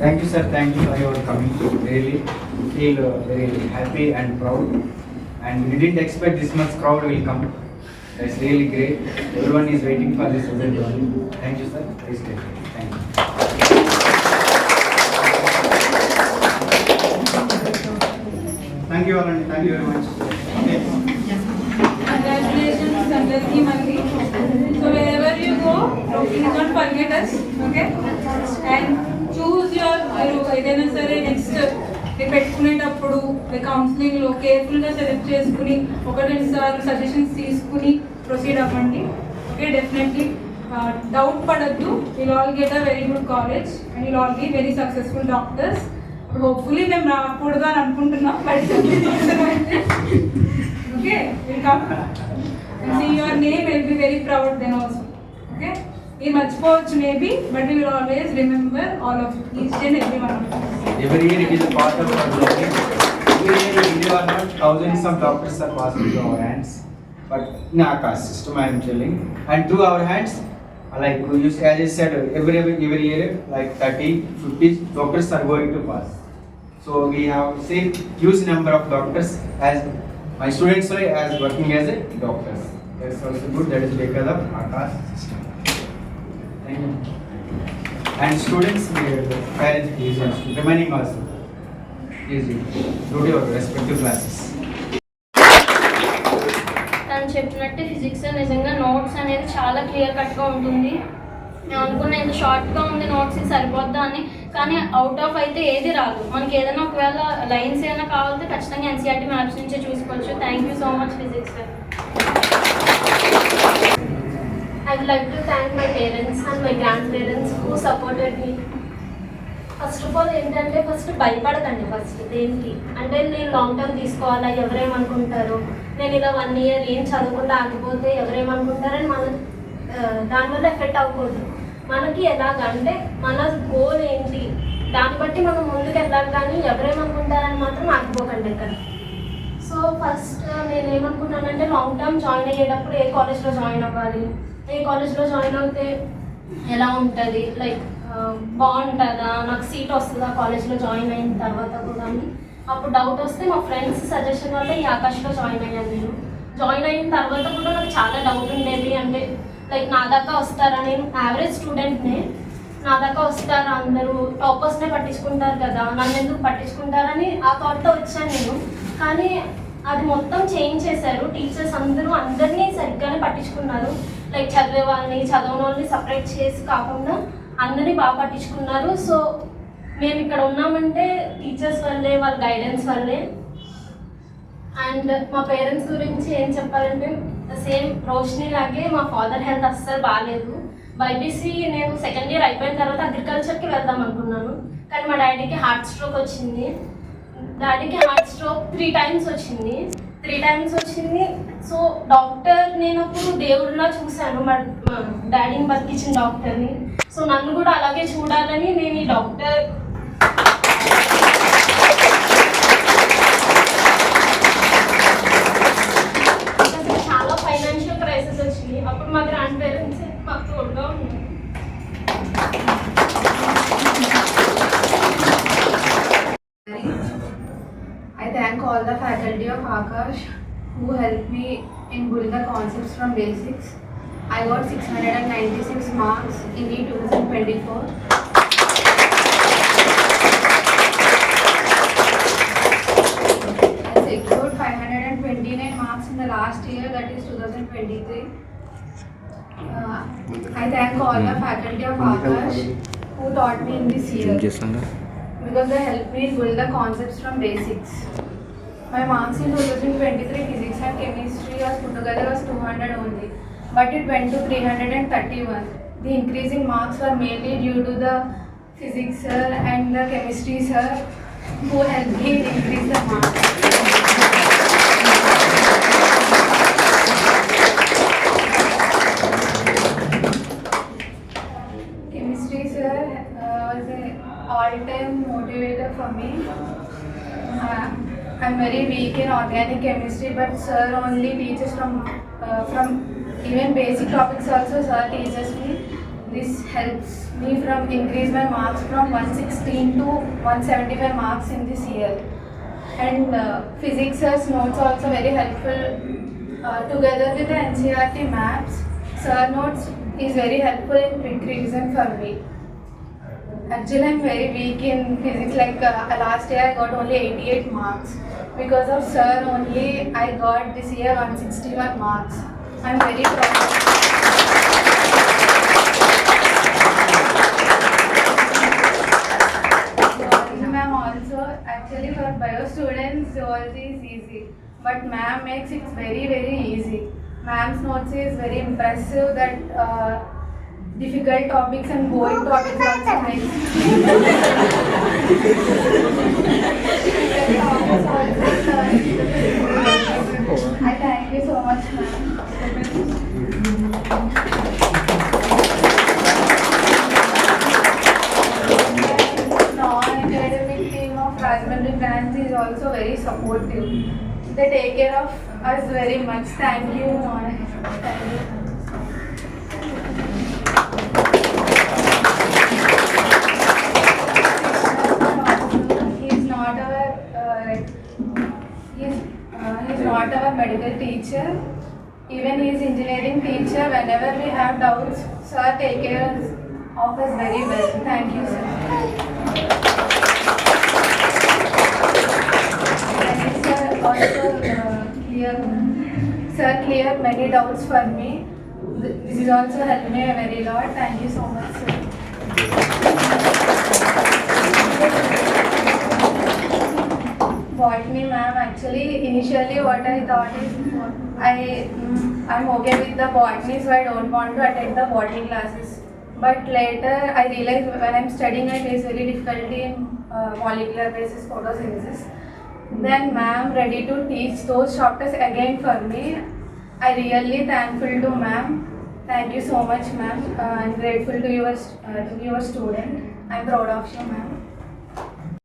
Thank you, sir. Thank you for your coming. Really feel uh, very happy and proud. And we didn't expect this much crowd will come. That's really great. Everyone is waiting for this event. Thank you, sir. Please take care. Thank you. Thank you, Arun. Thank you very much. Okay. Congratulations, Sanjati Mandi. So wherever you go, please do not forget us. Okay? And choose your మీరు ఏదైనా సరే next మీరు పెట్టుకునేటప్పుడు కౌన్సిలింగ్లో కేర్ఫుల్గా select చేసుకుని ఒక రెండు సార్లు సజెషన్స్ తీసుకుని ప్రొసీడ్ అవ్వండి. ఓకే డెఫినెట్లీ డౌట్ పడద్దు. Will all get a very good college and will all be very successful doctors ఇప్పుడు హోప్ఫుల్లీ మేము రాకూడదు అని అనుకుంటున్నాం but okay will come and name your name. Very proud then proud okay We misfortune maybe, but we will always remember all of each and everyone. Every year it is a of thousands of droplets are passing our hands. But in our system, I am telling. And through our hands, like we use, as I said, every, every year, like 30, 50 doctors are going to pass. So we have seen huge number of doctors as my students are as working as a doctors. That's also good. That is because of system. And students And students, తను చెప్పినట్టు physics నిజంగా notes అనేది చాలా clear కట్గా ఉంటుంది. నేను అనుకున్న ఇంత షార్ట్గా ఉంది నోట్స్ ఇది సరిపోద్దా అని. కానీ అవుట్ ఆఫ్ అయితే ఏది రాదు. మనకి ఏదైనా ఒకవేళ లైన్స్ ఏమైనా కావాలంటే ఖచ్చితంగా ఎన్సీఆర్టీ మ్యాప్స్ నుంచే చూసుకోవచ్చు. Thank you so much physics sir I would like to thank my parents and my grandparents who supported me. First of all ఏంటంటే ఫస్ట్ భయపడకండి ఫస్ట్ దేనికి? అంటే నేను లాంగ్ టర్మ్ తీసుకోవాలా? ఎవరేమనుకుంటారు? నేను ఇలా వన్ ఇయర్ ఏం చదవకుండా ఆగిపోతే ఎవరేమనుకుంటారని మన దానివల్ల ఎఫెక్ట్ అవ్వకూడదు. మనకి ఎలాగంటే మన గోల్ ఏంటి? దాన్ని బట్టి మనం ముందుకు వెళ్ళాలి కానీ ఎవరేమనుకుంటారని మాత్రం ఆగిపోకండి ఇక్కడ సో ఫస్ట్ నేను ఏమనుకున్నానంటే లాంగ్ టర్మ్ జాయిన్ అయ్యేటప్పుడు ఏ కాలేజ్లో జాయిన్ అవ్వాలి? ఏ కాలేజ్లో జాయిన్ అవుతే ఎలా ఉంటుంది? లైక్ బాగుంటుందా? నాకు సీట్ వస్తుందా కాలేజ్లో జాయిన్ అయిన తర్వాత కూడా అని. అప్పుడు డౌట్ వస్తే మా ఫ్రెండ్స్ సజెషన్ వల్ల ఈ ఆకాష్లో జాయిన్ అయ్యాను నేను. జాయిన్ అయిన తర్వాత కూడా నాకు చాలా డౌట్ ఉండేది. అంటే లైక్ నా దాకా వస్తారా? నేను యావరేజ్ స్టూడెంట్నే నా. దాకా వస్తారా? అందరూ టాపర్స్నే పట్టించుకుంటారు కదా. నన్ను ఎందుకు పట్టించుకుంటారని ఆ థాట్తో వచ్చాను నేను. కానీ అది మొత్తం చేంజ్ చేశారు. టీచర్స్ అందరూ అందరు లైక్ చదివే వాళ్ళని చదవని వాళ్ళని సపరేట్ చేసి కాకుండా అందరినీ బాగా పట్టించుకున్నారు. సో మేము ఇక్కడ ఉన్నామంటే టీచర్స్ వల్లే వాళ్ళ గైడెన్స్ వల్లే. అండ్ మా పేరెంట్స్ గురించి ఏం చెప్పాలంటే సేమ్ రోషిని లాగే మా ఫాదర్ హెల్త్ అస్సలు బాగాలేదు బైపీసీ నేను సెకండ్ ఇయర్ అయిపోయిన తర్వాత అగ్రికల్చర్కి వెళ్దాం అనుకున్నాను. కానీ మా డాడీకి హార్ట్ స్ట్రోక్ వచ్చింది. డాడీకి హార్ట్ స్ట్రోక్ త్రీ టైమ్స్ వచ్చింది. త్రీ టైమ్స్ వచ్చింది. సో డాక్టర్ నేను అప్పుడు దేవుడిలా చూశాను. మా డాడీని బతికించిన డాక్టర్ని. సో నన్ను కూడా అలాగే చూడాలని నేను ఈ doctor I thank all the faculty of Akash who helped me in building the concepts from basics. I got 696 marks in the 2024. I secured 529 marks in the last year, that is 2023. Uh, I thank all the faculty of Akash who taught me in this year because they help me build the concepts from basics. My marks in 2023 physics and chemistry was put together was 200 only, but it went to 331. The increasing marks were mainly due to the physics sir and the chemistry sir who helped me increase the marks. An all-time motivator for me. Uh, I'm very weak in organic chemistry, but sir only teaches from uh, from even basic topics also. Sir teaches me. this helps me from increase my marks from 116 to 175 marks in this year. And uh, physics sir's notes also very helpful. Uh, together with the NCRT maps, sir notes is very helpful in quick revision for me. Actually, I'm very weak in physics. Like uh, last year, I got only 88 marks. Because of sir only, I got this year 161 marks. I'm very proud. Zoology ma'am also, actually for bio students, zoology is easy. But ma'am makes it very, very easy. Ma'am's notes is very impressive that uh, difficult topics and boring topics also makes. Difficult topics also, sir. I thank you so much, ma'am. Non-academic team of Rajahmundry branch is also very supportive. They take care of us very much. Thank you, non Thank you. Not our medical teacher. Even he is engineering teacher. Whenever we have doubts, sir take care of us very well. Thank you, sir. And sir also uh, clear, sir clear many doubts for me. This is also helped me a very lot. Thank you so much, sir. Botany ma'am, actually initially what I thought is I mm, I'm okay with the botany, so I don't want to attend the botany classes. But later I realized when I'm studying, I face very difficulty in uh, molecular basis photosynthesis. Then ma'am ready to teach those chapters again for me. I really thankful to ma'am. Thank you so much, ma'am. Uh, I'm grateful to your uh, to your student. I'm proud of you, ma'am.